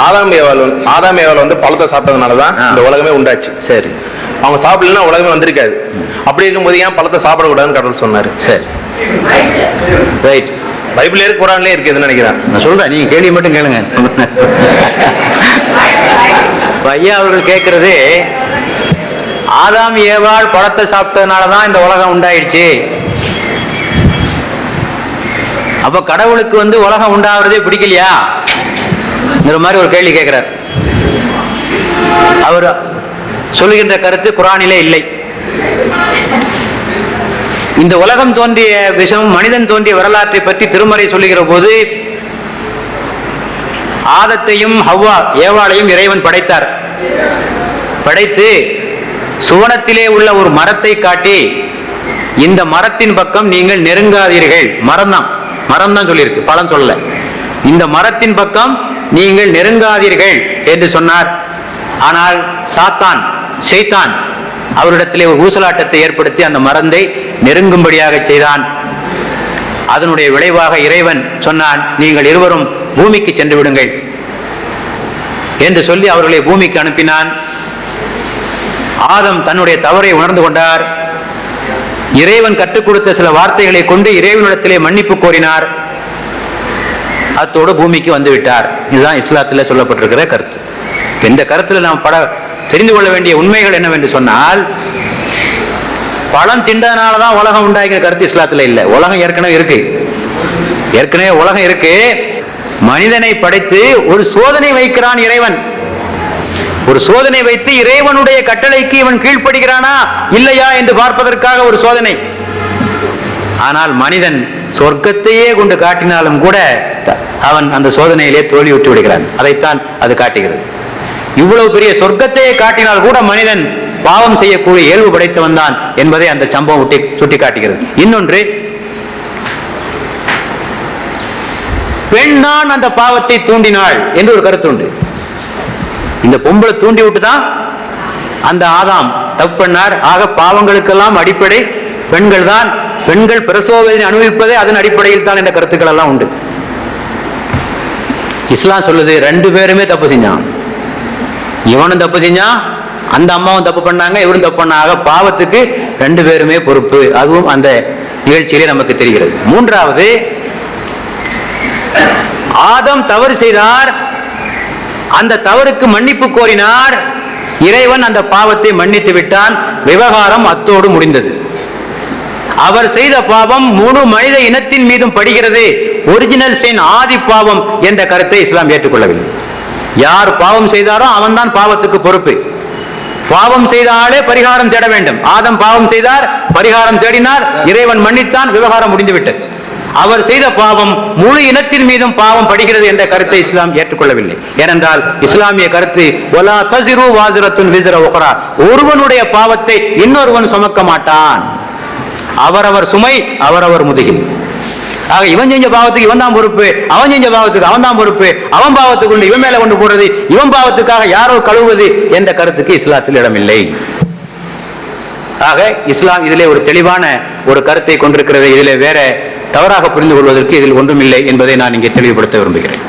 ஆதாம் வந்து- ஆதாம் ஏவாள் வந்து பழத்தை சாப்பிட்டதுனால தான் ஆ. இந்த உலகமே உண்டாச்சு. சரி. அவங்க சாப்பிடலன்னா உலகமே வந்திருக்காது. அப்படி இருக்கும்போது ஏன் பழத்தை சாப்பிடக்கூடாதுன்னு கடவுள் சொன்னாரு. சரி. ரைட் பைபிள்ல இருக்கு குரான்லயே இருக்குதுன்னு நினைக்கிறேன். நான் சொல்றேன் நீங்க கேள்வி மட்டும் கேளுங்க. ஐயா அவர்கள் கேட்கறது ஆதாம் ஏவாள் பழத்தை சாப்பிட்டதுனால தான் இந்த உலகம் உண்டாயிடுச்சு. அப்ப கடவுளுக்கு வந்து உலகம் உண்டாகிறதே பிடிக்கலையா? மாதிரி ஒரு கேள்வி கேட்கிறார். அவர் சொல்லுகின்ற கருத்து குரானிலே இல்லை. இந்த உலகம் தோன்றிய விஷயம் மனிதன் தோன்றிய வரலாற்றை பற்றி திருமறை சொல்லுகிற போது ஆதத்தையும் ஹவ்வா ஏவாளையும் இறைவன் படைத்தார். படைத்து சுவனத்திலே உள்ள ஒரு மரத்தை காட்டி இந்த மரத்தின் பக்கம் நீங்கள் நெருங்காதீர்கள். மரம் தான் மரம் தான் சொல்லியிருக்கு. பழம் சொல்லல. இந்த மரத்தின் பக்கம் நீங்கள் நெருங்காதீர்கள் என்று சொன்னார். ஆனால் சாத்தான் செய்தான் அவரிடத்திலே ஒரு ஊசலாட்டத்தை ஏற்படுத்தி அந்த மரந்தை நெருங்கும்படியாக செய்தான். அதனுடைய விளைவாக இறைவன் சொன்னான் நீங்கள் இருவரும் பூமிக்கு சென்று விடுங்கள் என்று சொல்லி அவர்களை பூமிக்கு அனுப்பினான். ஆதம் தன்னுடைய தவறை உணர்ந்து கொண்டார். இறைவன் கற்றுக் கொடுத்த சில வார்த்தைகளை கொண்டு இறைவனிடத்திலே மன்னிப்பு கோரினார். அத்தோடு பூமிக்கு வந்து விட்டார். இதுதான் இஸ்லாத்தில் சொல்லப்பட்டிருக்கிற கருத்து. இந்த கருத்துல நாம் பட தெரிந்து கொள்ள வேண்டிய உண்மைகள் என்னவென்று சொன்னால் பழம் திண்டதுனால தான் உலகம் உண்டாகிற கருத்து இஸ்லாத்துல இல்லை. உலகம் ஏற்கனவே இருக்கு. ஏற்கனவே உலகம் இருக்கு. மனிதனை படைத்து ஒரு சோதனை வைக்கிறான் இறைவன். ஒரு சோதனை வைத்து இறைவனுடைய கட்டளைக்கு இவன் கீழ்ப்படுகிறானா இல்லையா என்று பார்ப்பதற்காக ஒரு சோதனை. ஆனால் மனிதன் சொர்க்கத்தையே கொண்டு காட்டினாலும் கூட அவன் அந்த சோதனையிலே விட்டு விடுகிறான். அதைத்தான் அது காட்டுகிறது. இவ்வளவு பெரிய சொர்க்கத்தையே காட்டினால் கூட மனிதன் பாவம் செய்யக்கூடிய இயல்பு படைத்தவன் தான் என்பதை அந்த சம்பவம் சுட்டி சுட்டிக்காட்டுகிறது. இன்னொன்று பெண் தான் அந்த பாவத்தை தூண்டினாள் என்று ஒரு கருத்து உண்டு. இந்த பொம்பளை தூண்டி விட்டு தான் அந்த ஆதாம் தப்பு பண்ணார். ஆக பாவங்களுக்கெல்லாம் அடிப்படை பெண்கள் தான் பெண்கள் பிரசோதனை அனுபவிப்பதே அதன் அடிப்படையில் தான் என்ற கருத்துக்கள் எல்லாம் உண்டு. இஸ்லாம் சொல்லுது ரெண்டு பேருமே தப்பு செஞ்சான். இவனும் தப்பு செஞ்சான் அந்த அம்மாவும் தப்பு பண்ணாங்க இவரும் தப்பு பண்ணாங்க. பாவத்துக்கு ரெண்டு பேருமே பொறுப்பு. அதுவும் அந்த நிகழ்ச்சியிலே நமக்கு தெரிகிறது. மூன்றாவது ஆதம் தவறு செய்தார். அந்த தவறுக்கு மன்னிப்பு கோரினார். இறைவன் அந்த பாவத்தை மன்னித்து விட்டான். விவகாரம் அத்தோடு முடிந்தது. அவர் செய்த பாவம் முழு மனித இனத்தின் மீதும் படுகிறது. ஒரிஜினல் செயின் ஆதி பாவம் என்ற கருத்தை இஸ்லாம் ஏற்றுக்கொள்ளவில்லை. யார் பாவம் செய்தாரோ அவன்தான் பாவத்துக்கு பொறுப்பு. பாவம் செய்த ஆளே பரிகாரம் தேட வேண்டும். ஆதம் பாவம் செய்தார் பரிகாரம் தேடினார் இறைவன் மன்னித்தான் விவகாரம் முடிந்துவிட்டது. அவர் செய்த பாவம் முழு இனத்தின் மீதும் பாவம் படுகிறது என்ற கருத்தை இஸ்லாம் ஏற்றுக்கொள்ளவில்லை. ஏனென்றால் இஸ்லாமிய கருத்து ஒலா தசிரு வாசிரத்துன் விசிற ஒகரா ஒருவனுடைய பாவத்தை இன்னொருவன் சுமக்க மாட்டான். அவரவர் சுமை அவரவர் முதுகில். ஆக இவன் செஞ்ச பாவத்துக்கு இவன் தான் பொறுப்பு அவன் செஞ்ச பாவத்துக்கு அவன் தான் பொறுப்பு அவன் பாவத்துக்கு கொண்டு இவன் மேல கொண்டு போடுறது இவன் பாவத்துக்காக யாரோ கழுவுவது என்ற கருத்துக்கு இஸ்லாத்தில் இடமில்லை. ஆக இஸ்லாம் இதிலே ஒரு தெளிவான ஒரு கருத்தை கொண்டிருக்கிறது இதிலே வேற தவறாக புரிந்து கொள்வதற்கு இதில் ஒன்றுமில்லை என்பதை நான் இங்கே தெளிவுபடுத்த விரும்புகிறேன்.